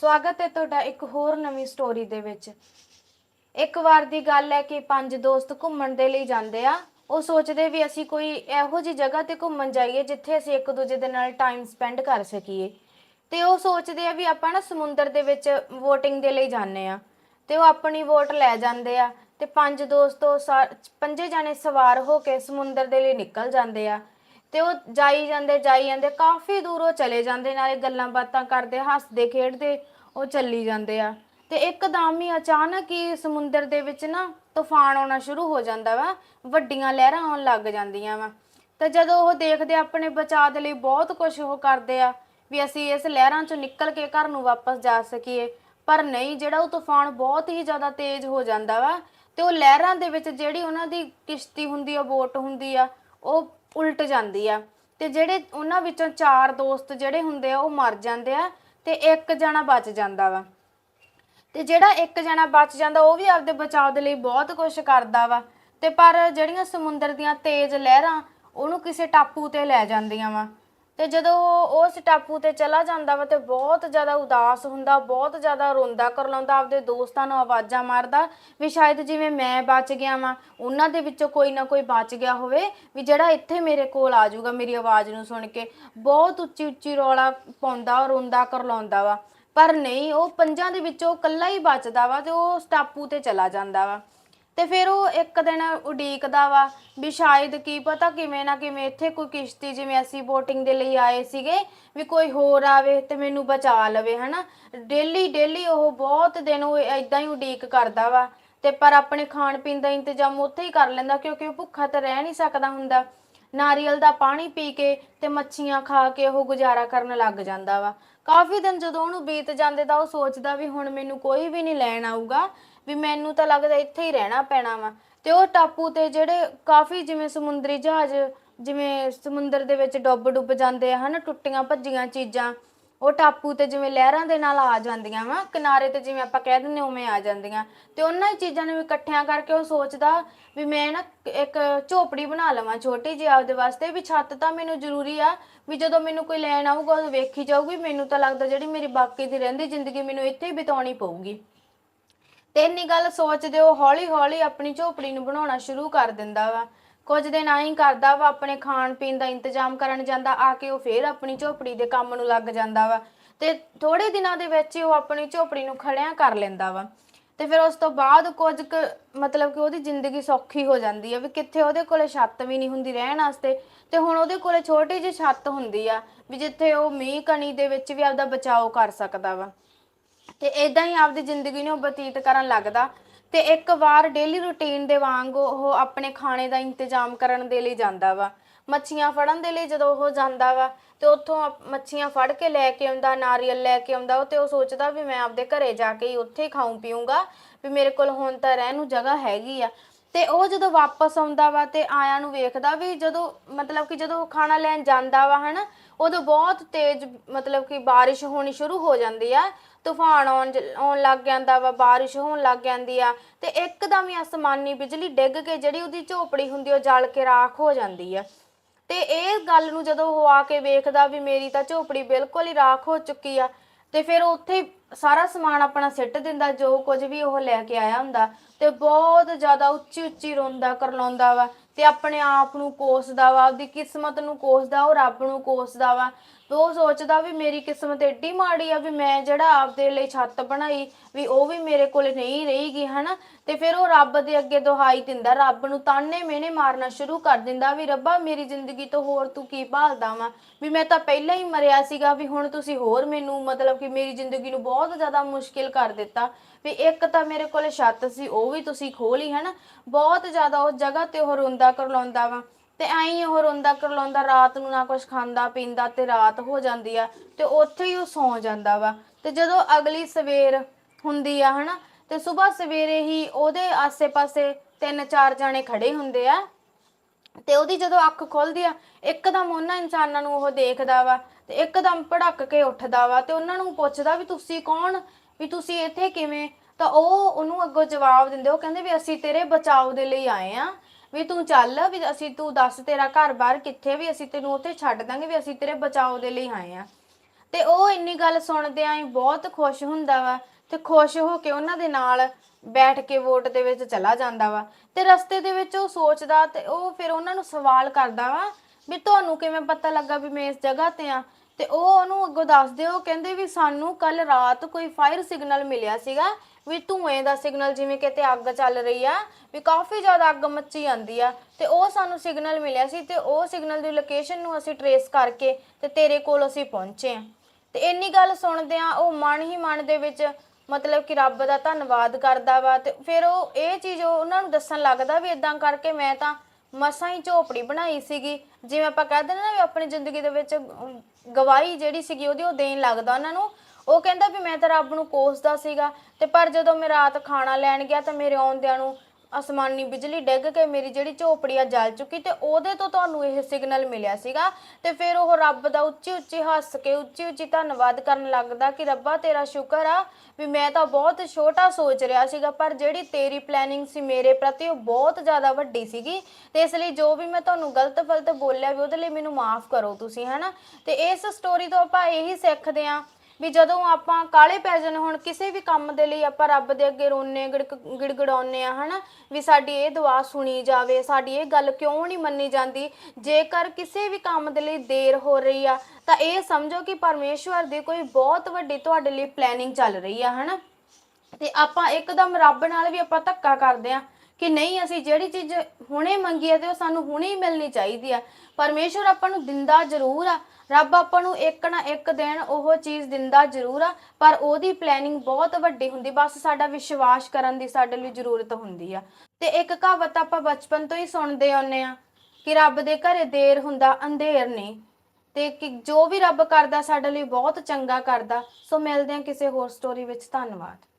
ਸਵਾਗਤ ਹੈ ਤੁਹਾਡਾ ਇੱਕ ਹੋਰ ਨਵੀਂ ਸਟੋਰੀ ਦੇ ਵਿੱਚ। ਇੱਕ ਵਾਰ ਦੀ ਗੱਲ ਹੈ ਕਿ ਪੰਜ ਦੋਸਤ ਘੁੰਮਣ ਦੇ ਲਈ ਜਾਂਦੇ ਆ। ਉਹ ਸੋਚਦੇ ਵੀ ਅਸੀਂ ਕੋਈ ਇਹੋ ਜੀ ਜਗ੍ਹਾ ਤੇ ਘੁੰਮਣ ਜਾਈਏ ਜਿੱਥੇ ਅਸੀਂ ਇੱਕ ਦੂਜੇ ਦੇ ਨਾਲ ਟਾਈਮ ਸਪੈਂਡ ਕਰ ਸਕੀਏ। ਤੇ ਉਹ ਸੋਚਦੇ ਆ ਵੀ ਆਪਾਂ ਨਾ ਸਮੁੰਦਰ ਦੇ ਵਿੱਚ VOTING ਦੇ ਲਈ ਜਾਂਦੇ ਆ। ਤੇ ਉਹ ਆਪਣੀ ਵੋਟ ਲੈ ਜਾਂਦੇ ਆ। ਤੇ ਪੰਜ ਦੋਸਤੋ ਸਾ- ਪੰਜੇ ਜਾਣੇ ਸਵਾਰ ਹੋ ਕੇ ਸਮੁੰਦਰ ਦੇ ਲਈ ਨਿਕਲ ਜਾਂਦੇ ਆ। ਤੇ ਉਹ ਜਾਈ ਜਾਂਦੇ ਜਾਈ ਜਾਂਦੇ, ਕਾਫੀ ਦੂਰੋਂ ਚਲੇ ਜਾਂਦੇ, ਨਾਲੇ ਗੱਲਾਂ ਬਾਤਾਂ ਕਰਦੇ, ਹੱਸਦੇ, ਖੇਡਦੇ, ਉਹ ਚੱਲੀ ਜਾਂਦੇ ਆ। ਤੇ ਇੱਕਦਮ ਹੀ ਅਚਾਨਕ ਹੀ ਸਮੁੰਦਰ ਦੇ ਵਿੱਚ ਨਾ ਤੂਫਾਨ ਆਉਣਾ ਸ਼ੁਰੂ ਹੋ ਜਾਂਦਾ ਵਾ, ਵੱਡੀਆਂ ਲਹਿਰਾਂ ਆਉਣ ਲੱਗ ਜਾਂਦੀਆਂ ਵਾ। ਤੇ ਜਦੋਂ ਉਹ ਦੇਖਦੇ ਆਪਣੇ ਬਚਾਅ ਦੇ ਲਈ ਬਹੁਤ ਕੁਝ ਉਹ ਕਰਦੇ ਆ, ਵੀ ਅਸੀਂ ਇਸ ਲਹਿਰਾਂ ਚੋਂ ਨਿਕਲ ਕੇ ਘਰ ਨੂੰ ਵਾਪਸ ਜਾ ਸਕੀਏ। ਪਰ ਨਹੀਂ, ਜਿਹੜਾ ਉਹ ਤੂਫਾਨ ਬਹੁਤ ਹੀ ਜ਼ਿਆਦਾ ਤੇਜ਼ ਹੋ ਜਾਂਦਾ ਵਾ, ਤੇ ਉਹ ਲਹਿਰਾਂ ਦੇ ਵਿੱਚ ਜਿਹੜੀ ਉਹਨਾਂ ਦੀ ਕਿਸ਼ਤੀ ਹੁੰਦੀ ਆ, ਬੋਟ ਹੁੰਦੀ ਆ, ਉਹ ਉਲਟ ਜਾਂਦੀ ਆ। ਤੇ ਜਿਹੜੇ ਉਹਨਾਂ ਵਿੱਚੋਂ ਚਾਰ ਦੋਸਤ ਜਿਹੜੇ ਹੁੰਦੇ ਆ, ਉਹ ਮਰ ਜਾਂਦੇ ਆ ਤੇ ਇੱਕ ਜਣਾ ਬਚ ਜਾਂਦਾ ਵਾ। ਤੇ ਜਿਹੜਾ ਇੱਕ ਜਣਾ ਬਚ ਜਾਂਦਾ, ਉਹ ਵੀ ਆਪਦੇ ਬਚਾਅ ਦੇ ਲਈ ਬਹੁਤ ਕੁਝ ਕਰਦਾ ਵਾ। ਤੇ ਪਰ ਜਿਹੜੀਆਂ ਸਮੁੰਦਰ ਦੀਆਂ ਤੇਜ਼ ਲਹਿਰਾਂ, ਉਹਨੂੰ ਕਿਸੇ ਟਾਪੂ ਤੇ ਲੈ ਜਾਂਦੀਆਂ ਵਾ। ਤੇ ਜਦੋਂ ਉਹ ਉਸ ਟਾਪੂ ਤੇ ਚਲਾ ਜਾਂਦਾ ਵਾ ਤੇ ਬਹੁਤ ਜ਼ਿਆਦਾ ਉਦਾਸ ਹੁੰਦਾ, ਬਹੁਤ ਜ਼ਿਆਦਾ ਰੋਂਦਾ, ਕਰਲਾਉਂਦਾ, ਆਪਦੇ ਦੋਸਤਾਂ ਨੂੰ ਆਵਾਜ਼ਾਂ ਮਾਰਦਾ ਵੀ ਸ਼ਾਇਦ ਜਿਵੇਂ ਮੈਂ ਬਚ ਗਿਆ ਵਾਂ, ਉਹਨਾਂ ਦੇ ਵਿੱਚੋਂ ਕੋਈ ਨਾ ਕੋਈ ਬਚ ਗਿਆ ਹੋਵੇ ਵੀ ਜਿਹੜਾ ਇੱਥੇ ਮੇਰੇ ਕੋਲ ਆ ਜਾਊਗਾ ਮੇਰੀ ਆਵਾਜ਼ ਨੂੰ ਸੁਣ ਕੇ। ਬਹੁਤ ਉੱਚੀ ਉੱਚੀ ਰੌਲਾ ਪਾਉਂਦਾ, ਰੋਂਦਾ, ਕਰਲਾਉਂਦਾ ਵਾ। ਪਰ ਨਹੀਂ, ਉਹ ਪੰਜਾਂ ਦੇ ਵਿੱਚੋਂ ਇਕੱਲਾ ਹੀ ਬਚਦਾ ਵਾ ਤੇ ਉਹ ਉਸ ਟਾਪੂ ਤੇ ਚਲਾ ਜਾਂਦਾ ਵਾ। ਤੇ ਫਿਰ ਉਹ ਇੱਕ ਦਿਨ ਉਡੀਕਦਾ ਵਾ ਵੀ ਸ਼ਾਇਦ ਕੀ ਪਤਾ ਕਿਵੇਂ ਨਾ ਕਿਵੇਂ ਇੱਥੇ ਕੋਈ ਕਿਸ਼ਤੀ ਜਿਵੇਂ ਅਸੀਂ ਬੋਟਿੰਗ ਦੇ ਲਈ ਆਏ ਸੀਗੇ, ਵੀ ਕੋਈ ਹੋਰ ਆਵੇ ਤੇ ਮੈਨੂੰ ਬਚਾ ਲਵੇ, ਹਨਾ? ਡੇਲੀ ਡੇਲੀ ਉਹ ਬਹੁਤ ਦਿਨ ਉਹ ਇਦਾਂ ਹੀ ਉਡੀਕ ਕਰਦਾ ਵਾ ਤੇ ਪਰ ਆਪਣੇ ਖਾਣ ਪੀਣ ਦਾ ਇੰਤਜ਼ਾਮ ਉੱਥੇ ਹੀ ਕਰ ਲੈਂਦਾ ਕਿਉਂਕਿ ਉਹ ਭੁੱਖਾ ਤਾਂ ਰਹਿ ਨਹੀਂ ਸਕਦਾ ਹੁੰਦਾ। ਨਾਰੀਅਲ ਦਾ ਪਾਣੀ ਪੀ ਕੇ ਤੇ ਮੱਛੀਆਂ ਖਾ ਕੇ ਉਹ ਗੁਜ਼ਾਰਾ ਕਰਨ ਲੱਗ ਜਾਂਦਾ ਵਾ। ਕਾਫੀ ਦਿਨ ਜਦੋਂ ਉਹਨੂੰ ਬੀਤ ਜਾਂਦੇ ਤਾਂ ਉਹ ਸੋਚਦਾ ਵੀ ਹੁਣ ਮੈਨੂੰ ਕੋਈ ਵੀ ਨਹੀਂ ਲੈਣ ਆਊਗਾ, ਵੀ ਮੈਨੂੰ ਤਾਂ ਲੱਗਦਾ ਇੱਥੇ ਹੀ ਰਹਿਣਾ ਪੈਣਾ ਵਾ। ਤੇ ਉਹ ਟਾਪੂ ਤੇ ਜਿਹੜੇ ਕਾਫੀ ਜਿਵੇਂ ਸਮੁੰਦਰੀ ਜਹਾਜ਼, ਜਿਵੇਂ ਸਮੁੰਦਰ ਦੇ ਵਿੱਚ ਡੁੱਬ ਡੁੱਬ ਜਾਂਦੇ ਆ, ਹਨਾ, ਟੁੱਟੀਆਂ ਭੱਜੀਆਂ ਚੀਜ਼ਾਂ ਉਹ ਟਾਪੂ ਤੇ ਜਿਵੇਂ ਲਹਿਰਾਂ ਦੇ ਨਾਲ ਆ ਜਾਂਦੀਆਂ ਵਾ, ਕਿਨਾਰੇ ਤੇ ਜਿਵੇਂ ਆਪਾਂ ਕਹਿ ਦਿੰਦੇ ਉਵੇਂ ਆ ਜਾਂਦੀਆਂ। ਤੇ ਉਹਨਾਂ ਹੀ ਚੀਜ਼ਾਂ ਨੂੰ ਇਕੱਠਿਆਂ ਕਰਕੇ ਉਹ ਸੋਚਦਾ ਵੀ ਮੈਂ ਨਾ ਇੱਕ ਝੋਪੜੀ ਬਣਾ ਲਵਾਂ ਛੋਟੀ ਜਿਹੀ ਆਪਦੇ ਵਾਸਤੇ, ਵੀ ਛੱਤ ਤਾਂ ਮੈਨੂੰ ਜ਼ਰੂਰੀ ਆ, ਵੀ ਜਦੋਂ ਮੈਨੂੰ ਕੋਈ ਲੈਣ ਆਊਗਾ, ਉਹ ਵੇਖੀ ਜਾਊਗੀ, ਮੈਨੂੰ ਤਾਂ ਲੱਗਦਾ ਜਿਹੜੀ ਮੇਰੀ ਬਾਕੀ ਦੀ ਰਹਿੰਦੀ ਜ਼ਿੰਦਗੀ ਮੈਨੂੰ ਇੱਥੇ ਹੀ ਬਿਤਾਉਣੀ ਪਊਗੀ। ਤੇ ਇੰਨੀ ਗੱਲ ਸੋਚਦੇ ਉਹ ਹੌਲੀ ਹੌਲੀ ਆਪਣੀ ਝੋਪੜੀ ਨੂੰ ਬਣਾਉਣਾ ਸ਼ੁਰੂ ਕਰ ਦਿੰਦਾ ਵਾ। ਕੁਝ ਦਿਨ ਆਹੀ ਕਰਦਾ ਵਾ, ਆਪਣੇ ਖਾਣ ਪੀਣ ਦਾ ਇੰਤਜ਼ਾਮ ਕਰਨ ਜਾਂਦਾ, ਆ ਕੇ ਉਹ ਫੇਰ ਆਪਣੀ ਝੋਪੜੀ ਦੇ ਕੰਮ ਨੂੰ ਲੱਗ ਜਾਂਦਾ ਵਾ। ਤੇ ਥੋੜੇ ਦਿਨਾਂ ਦੇ ਵਿੱਚ ਹੀ ਉਹ ਆਪਣੀ ਝੋਪੜੀ ਨੂੰ ਖੜਿਆ ਕਰ ਲੈਂਦਾ ਵਾ। ਤੇ ਫਿਰ ਉਸ ਤੋਂ ਬਾਅਦ ਕੁਝ ਕੁ ਮਤਲਬ ਕਿ ਉਹਦੀ ਜ਼ਿੰਦਗੀ ਸੌਖੀ ਹੋ ਜਾਂਦੀ ਆ, ਵੀ ਕਿੱਥੇ ਉਹਦੇ ਕੋਲੇ ਛੱਤ ਵੀ ਨਹੀਂ ਹੁੰਦੀ ਰਹਿਣ ਵਾਸਤੇ। ਤੇ ਹੁਣ ਉਹਦੇ ਕੋਲੇ ਛੋਟੀ ਜਿਹੀ ਛੱਤ ਹੁੰਦੀ ਆ, ਵੀ ਜਿੱਥੇ ਉਹ ਮੀਂਹ ਕਣੀ ਦੇ ਵਿੱਚ ਵੀ ਆਪਦਾ ਬਚਾਓ ਕਰ ਸਕਦਾ ਵਾ। ਤੇ ਇਦਾਂ ਹੀ ਆਪਦੀ ਜ਼ਿੰਦਗੀ ਨੂੰ ਬਤੀਤ ਕਰਨ ਲੱਗਦਾ। ਤੇ ਇੱਕ ਵਾਰ ਡੇਲੀ ਰੁਟੀਨ ਦੇ ਵਾਂਗ ਉਹ ਆਪਣੇ ਖਾਣੇ ਦਾ ਇੰਤਜ਼ਾਮ ਕਰਨ ਦੇ ਲਈ ਜਾਂਦਾ ਵਾ। ਮੱਛੀਆਂ ਫੜਨ ਦੇ ਲਈ ਜਦੋਂ ਉਹ ਜਾਂਦਾ ਵਾ ਤੇ ਉੱਥੋਂ ਮੱਛੀਆਂ ਫੜ ਕੇ ਲੈ ਕੇ ਆਉਂਦਾ, ਨਾਰੀਅਲ ਲੈ ਕੇ ਆਉਂਦਾ ਤੇ ਉਹ ਸੋਚਦਾ ਵੀ ਮੈਂ ਆਪਦੇ ਘਰੇ ਜਾ ਕੇ ਹੀ ਉੱਥੇ ਖਾਉਂ ਪੀਊਂਗਾ, ਵੀ ਮੇਰੇ ਕੋਲ ਹੁਣ ਤਾਂ ਰਹਿਣ ਨੂੰ ਜਗ੍ਹਾ ਹੈਗੀ ਆ। ਤੇ ਉਹ ਜਦੋਂ ਵਾਪਸ ਆਉਂਦਾ ਵਾ ਤੇ ਆਇਆਂ ਨੂੰ ਵੇਖਦਾ ਵੀ ਜਦੋਂ ਮਤਲਬ ਕਿ ਜਦੋਂ ਖਾਣਾ ਲੈਣ ਜਾਂਦਾ ਵਾ ਹਨਾ, ਉਦੋਂ ਬਹੁਤ ਤੇਜ਼ ਮਤਲਬ ਕਿ ਬਾਰਿਸ਼ ਹੋਣੀ ਸ਼ੁਰੂ ਹੋ ਜਾਂਦੀ ਆ। ਤੂਫਾਨ ਆਉਣ ਜ- ਆਉਣ ਲੱਗ ਜਾਂਦਾ ਵਾ, ਬਾਰਿਸ਼ ਹੋਣ ਲੱਗ ਜਾਂਦੀ ਆ, ਤੇ ਇੱਕਦਮ ਹੀ ਅਸਮਾਨੀ ਬਿਜਲੀ ਡਿੱਗ ਕੇ ਜਿਹੜੀ ਉਹਦੀ ਝੋਪੜੀ ਹੁੰਦੀ ਉਹ ਜਲ ਕੇ ਰਾਖ ਹੋ ਜਾਂਦੀ ਆ। ਤੇ ਇਹ ਗੱਲ ਨੂੰ ਜਦੋਂ ਉਹ ਆ ਕੇ ਵੇਖਦਾ ਵੀ ਮੇਰੀ ਤਾਂ ਝੋਪੜੀ ਬਿਲਕੁਲ ਹੀ ਰਾਖ ਹੋ ਚੁੱਕੀ ਆ, ਤੇ ਫਿਰ ਉੱਥੇ ਸਾਰਾ ਸਮਾਨ ਆਪਣਾ ਸਿੱਟ ਦਿੰਦਾ, ਜੋ ਕੁਝ ਵੀ ਉਹ ਲੈ ਕੇ ਆਇਆ ਹੁੰਦਾ ਤੇ ਬਹੁਤ ਜ਼ਿਆਦਾ ਉੱਚੀ ਉੱਚੀ ਰੋਂਦਾ, ਕਰਲਾਉਂਦਾ ਵਾ ਤੇ ਆਪਣੇ ਆਪ ਨੂੰ ਕੋਸਦਾ ਵਾ, ਆਪਦੀ ਕਿਸਮਤ ਨੂੰ ਕੋਸਦਾ ਉਹ ਰੱਬ ਨੂੰ ਕੋਸਦਾ ਵਾ। ਉਹ ਸੋਚਦਾ ਵੀ ਮੇਰੀ ਕਿਸਮਤ ਏਡੀ ਮਾੜੀ ਆ ਵੀ ਮੈਂ ਜਿਹੜਾ ਆਪਦੇ ਲਈ ਛੱਤ ਬਣਾਈ, ਵੀ ਉਹ ਵੀ ਮੇਰੇ ਕੋਲ ਨਹੀਂ ਰਹੇਗੀ, ਹਨਾ? ਤੇ ਫਿਰ ਉਹ ਰੱਬ ਦੇ ਅੱਗੇ ਦੁਹਾਈ ਦਿੰਦਾ, ਰੱਬ ਨੂੰ ਤਾਨੇ ਮਿਹਣੇ ਮਾਰਨਾ ਸ਼ੁਰੂ ਕਰ ਦਿੰਦਾ ਵੀ ਰੱਬਾ ਮੇਰੀ ਜ਼ਿੰਦਗੀ ਤੋਂ ਹੋਰ ਤੂੰ ਕੀ ਭਾਲਦਾ ਵਾ? ਵੀ ਮੈਂ ਤਾਂ ਪਹਿਲਾਂ ਹੀ ਮਰਿਆ ਸੀਗਾ, ਵੀ ਹੁਣ ਤੁਸੀਂ ਹੋਰ ਮੈਨੂੰ ਮਤਲਬ ਕਿ ਮੇਰੀ ਜ਼ਿੰਦਗੀ ਨੂੰ ਬਹੁਤ ਬਹੁਤ ਜ਼ਿਆਦਾ ਮੁਸ਼ਕਿਲ ਕਰ ਦਿੱਤਾ। ਵੀ ਇੱਕ ਤਾਂ ਮੇਰੇ ਕੋਲ ਛੱਤ ਸੀ, ਉਹ ਵੀ ਤੁਸੀਂ ਖੋਹ ਲਈ, ਹਨਾ? ਬਹੁਤ ਜ਼ਿਆਦਾ ਉਸ ਜਗ੍ਹਾ ਤੇ ਉਹ ਰੋਂਦਾ ਕਰਲਾਉਂਦਾ ਵਾ। ਤੇ ਐਂ ਉਹ ਰੋਂਦਾ ਕਰਲਾਉਂਦਾ, ਰਾਤ ਨੂੰ ਨਾ ਕੁਝ ਖਾਂਦਾ, ਪੀਂਦਾ ਤੇ ਰਾਤ ਹੋ ਜਾਂਦੀ ਆ ਤੇ ਉੱਥੇ ਹੀ ਉਹ ਸੌਂ ਜਾਂਦਾ ਵਾ। ਤੇ ਜਦੋਂ ਅਗਲੀ ਸਵੇਰ ਹੁੰਦੀ ਆ, ਹਨਾ? ਤੇ ਸਵੇਰ ਸਵੇਰੇ ਹੀ ਉਹਦੇ ਆਸੇ-ਪਾਸੇ ਤਿੰਨ ਚਾਰ ਜਾਣੇ ਖੜੇ ਹੁੰਦੇ ਆ। ਤੇ ਉਹਦੀ ਜਦੋਂ ਅੱਖ ਖੁੱਲਦੀ ਆ, ਇੱਕਦਮ ਉਹਨਾਂ ਇਨਸਾਨਾਂ ਨੂੰ ਉਹ ਦੇਖਦਾ ਵਾ ਤੇ ਇੱਕਦਮ ਭੜਕ ਕੇ ਉੱਠਦਾ ਵਾ ਤੇ ਉਹਨਾਂ ਨੂੰ ਪੁੱਛਦਾ ਵੀ ਤੁਸੀਂ ਕੌਣ? ਵੀ ਤੁਸੀਂ ਇੱਥੇ ਕਿਵੇਂ? ਤਾਂ ਉਹ ਉਹਨੂੰ ਅੱਗੋਂ ਜਵਾਬ ਦਿੰਦੇ, ਉਹ ਕਹਿੰਦੇ ਵੀ ਅਸੀਂ ਤੇਰੇ ਬਚਾਓ ਦੇ ਲਈ ਆਏ ਆ। ਵੀ ਤੂੰ ਚੱਲ, ਵੀ ਅਸੀਂ ਤੂੰ ਦੱਸ ਤੇਰਾ ਘਰ-ਬਾਰ ਕਿੱਥੇ, ਵੀ ਅਸੀਂ ਤੈਨੂੰ ਉੱਥੇ ਛੱਡ ਦਾਂਗੇ, ਵੀ ਅਸੀਂ ਤੇਰੇ ਬਚਾਓ ਦੇ ਲਈ ਆਏ ਆ। ਤੇ ਉਹ ਇੰਨੀ ਗੱਲ ਸੁਣਦਿਆਂ ਹੀ ਬਹੁਤ ਖੁਸ਼ ਹੁੰਦਾ ਵਾ ਤੇ ਖੁਸ਼ ਹੋ ਕੇ ਉਹਨਾਂ ਦੇ ਨਾਲ ਬੈਠ ਕੇ ਵੋਟ ਦੇ ਵਿੱਚ ਚਲਾ ਜਾਂਦਾ ਵਾ ਤੇ ਰਸਤੇ ਦੇ ਵਿੱਚ ਉਹ ਸੋਚਦਾ ਤੇ ਉਹ ਫਿਰ ਉਹਨਾਂ ਨੂੰ ਸਵਾਲ ਕਰਦਾ ਵਾ ਵੀ ਤੁਹਾਨੂੰ ਕਿਵੇਂ ਪਤਾ ਲੱਗਾ ਵੀ ਮੈਂ ਇਸ ਜਗ੍ਹਾ ਤੇ ਆ? ਤੇ ਉਹ ਉਹਨੂੰ ਅੱਗੋਂ ਦੱਸਦੇ ਉਹ ਕਹਿੰਦੇ ਵੀ ਸਾਨੂੰ ਕੱਲ ਰਾਤ ਕੋਈ ਫਾਇਰ ਸਿਗਨਲ ਮਿਲਿਆ ਸੀਗਾ ਵੀ ਧੂਏ ਦਾ ਸਿਗਨਲ ਜਿਵੇਂ ਕਿਤੇ ਅੱਗ ਚੱਲ ਰਹੀ ਆ, ਵੀ ਕਾਫੀ ਜ਼ਿਆਦਾ ਅੱਗ ਮੱਚੀ ਜਾਂਦੀ ਆ ਤੇ ਉਹ ਸਾਨੂੰ ਸਿਗਨਲ ਮਿਲਿਆ ਸੀ ਤੇ ਉਹ ਸਿਗਨਲ ਦੀ ਲੋਕੇਸ਼ਨ ਨੂੰ ਅਸੀਂ ਟਰੇਸ ਕਰਕੇ ਤੇ ਤੇਰੇ ਕੋਲ ਅਸੀਂ ਪਹੁੰਚੇ ਆ ਤੇ ਇੰਨੀ ਗੱਲ ਸੁਣਦੇ ਸੁਣਦਿਆਂ ਉਹ ਮਨ ਹੀ ਮਨ ਦੇ ਵਿੱਚ ਮਤਲਬ ਕਿ ਰੱਬ ਦਾ ਧੰਨਵਾਦ ਕਰਦਾ ਵਾ ਤੇ ਫਿਰ ਉਹ ਇਹ ਚੀਜ਼ ਉਹ ਉਹਨਾਂ ਨੂੰ ਦੱਸਣ ਲੱਗਦਾ ਵੀ ਇਦਾਂ ਕਰਕੇ ਮੈਂ ਤਾਂ ਮਸਾਂ ਹੀ ਝੋਪੜੀ ਬਣਾਈ ਸੀਗੀ। ਜਿਵੇਂ ਆਪਾਂ ਕਹਿੰਦੇ ਨੇ ਨਾ ਵੀ ਆਪਣੀ ਜ਼ਿੰਦਗੀ ਦੇ ਵਿੱਚ ਗਵਾਹੀ ਜਿਹੜੀ ਸੀਗੀ ਉਹਦੀ ਉਹ ਦੇਣ ਲੱਗਦਾ ਉਹਨਾਂ ਨੂੰ। ਉਹ ਕਹਿੰਦਾ ਵੀ ਮੈਂ ਤਾਂ ਰੱਬ ਨੂੰ ਕੋਸਦਾ ਸੀਗਾ ਤੇ ਪਰ ਜਦੋਂ ਮੈਂ ਰਾਤ ਖਾਣਾ ਲੈਣ ਗਿਆ ਤਾਂ ਮੇਰੇ ਆਉਂਦਿਆਂ ਨੂੰ ਅਸਮਾਨੀ ਬਿਜਲੀ ਡਿੱਗ ਕੇ ਮੇਰੀ ਜਿਹੜੀ ਝੋਪੜੀ ਆ ਜਲ ਚੁੱਕੀ ਤੇ ਉਹਦੇ ਤੋਂ ਤੁਹਾਨੂੰ ਇਹ ਸਿਗਨਲ ਮਿਲਿਆ ਸੀਗਾ। ਤੇ ਫਿਰ ਉਹ ਰੱਬ ਦਾ ਉੱਚੀ ਉੱਚੀ ਹੱਸ ਕੇ ਉੱਚੀ ਉੱਚੀ ਧੰਨਵਾਦ ਕਰਨ ਲੱਗਦਾ ਕਿ ਰੱਬਾ ਤੇਰਾ ਸ਼ੁਕਰ ਆ ਵੀ ਮੈਂ ਤਾਂ ਬਹੁਤ ਛੋਟਾ ਸੋਚ ਰਿਹਾ ਸੀਗਾ, ਪਰ ਜਿਹੜੀ ਤੇਰੀ ਪਲੈਨਿੰਗ ਸੀ ਮੇਰੇ ਪ੍ਰਤੀ ਉਹ ਬਹੁਤ ਜ਼ਿਆਦਾ ਵੱਡੀ ਸੀਗੀ। ਤੇ ਇਸ ਲਈ ਜੋ ਵੀ ਮੈਂ ਤੁਹਾਨੂੰ ਗਲਤ ਫਲਤ ਬੋਲਿਆ ਵੀ ਉਹਦੇ ਲਈ ਮੈਨੂੰ ਮਾਫ ਕਰੋ ਤੁਸੀਂ, ਹਨਾ? ਤੇ ਇਸ ਸਟੋਰੀ ਤੋਂ ਆਪਾਂ ਇਹੀ ਸਿੱਖਦੇ ਆਂ ਵੀ ਜਦੋਂ ਆਪਾਂ ਕਾਲੇ ਪੈ ਜਾਂਦੇ ਹੁਣ ਕਿਸੇ ਵੀ ਕੰਮ ਦੇ ਲਈ ਆਪਾਂ ਰੱਬ ਦੇ ਅੱਗੇ ਰੋਨੇ ਗਿੜਗੜਾਉਨੇ ਆ ਹਨਾ? ਵੀ ਸਾਡੀ ਇਹ ਦੁਆ ਸੁਣੀ ਜਾਵੇ, ਸਾਡੀ ਇਹ ਗੱਲ ਕਿਉਂ ਨਹੀਂ ਮੰਨੀ ਜਾਂਦੀ? ਜੇਕਰ ਕਿਸੇ ਵੀ ਕੰਮ ਦੇ ਲਈ ਦੇਰ ਹੋ ਰਹੀ ਆ, ਤਾਂ ਇਹ ਸਮਝੋ ਕਿ ਪਰਮੇਸ਼ਵਰ ਦੀ ਕੋਈ ਬਹੁਤ ਵੱਡੀ ਤੁਹਾਡੇ ਲਈ ਪਲੈਨਿੰਗ ਚੱਲ ਰਹੀ ਆ, ਹਨਾ? ਤੇ ਆਪਾਂ ਇੱਕਦਮ ਰੱਬ ਨਾਲ ਵੀ ਆਪਾਂ ਧੱਕਾ ਕਰਦੇ ਆ ਕਿ ਨਹੀਂ, ਅਸੀਂ ਜਿਹੜੀ ਚੀਜ਼ ਹੁਣੇ ਮੰਗੀ ਹੈ ਤੇ ਉਹ ਸਾਨੂੰ ਹੁਣੇ ਹੀ ਮਿਲਣੀ ਚਾਹੀਦੀ ਆ। ਪਰਮੇਸ਼ਵਰ ਆਪਾਂ ਨੂੰ ਦਿੰਦਾ ਜ਼ਰੂਰ ਆ। ਰੱਬ ਆਪਾਂ ਨੂੰ ਇੱਕ ਨਾ ਇੱਕ ਦਿਨ ਉਹ ਚੀਜ਼ ਦਿੰਦਾ ਜ਼ਰੂਰ ਆ, ਪਰ ਉਹਦੀ ਪਲੈਨਿੰਗ ਬਹੁਤ ਵੱਡੀ ਹੁੰਦੀ, ਬਸ ਸਾਡਾ ਵਿਸ਼ਵਾਸ ਕਰਨ ਦੀ ਸਾਡੇ ਲਈ ਜ਼ਰੂਰਤ ਹੁੰਦੀ ਆ। ਤੇ ਇੱਕ ਕਹਾਵਤ ਆਪਾਂ ਬਚਪਨ ਤੋਂ ਹੀ ਸੁਣਦੇ ਆਉਂਦੇ ਆ ਕਿ ਰੱਬ ਦੇ ਘਰੇ ਦੇਰ ਹੁੰਦਾ, ਅੰਧੇਰ ਨਹੀਂ। ਤੇ ਕਿ ਜੋ ਵੀ ਰੱਬ ਕਰਦਾ, ਸਾਡੇ ਲਈ ਬਹੁਤ ਚੰਗਾ ਕਰਦਾ। ਸੋ ਮਿਲਦੇ ਆ ਕਿਸੇ ਹੋਰ ਸਟੋਰੀ ਵਿੱਚ। ਧੰਨਵਾਦ।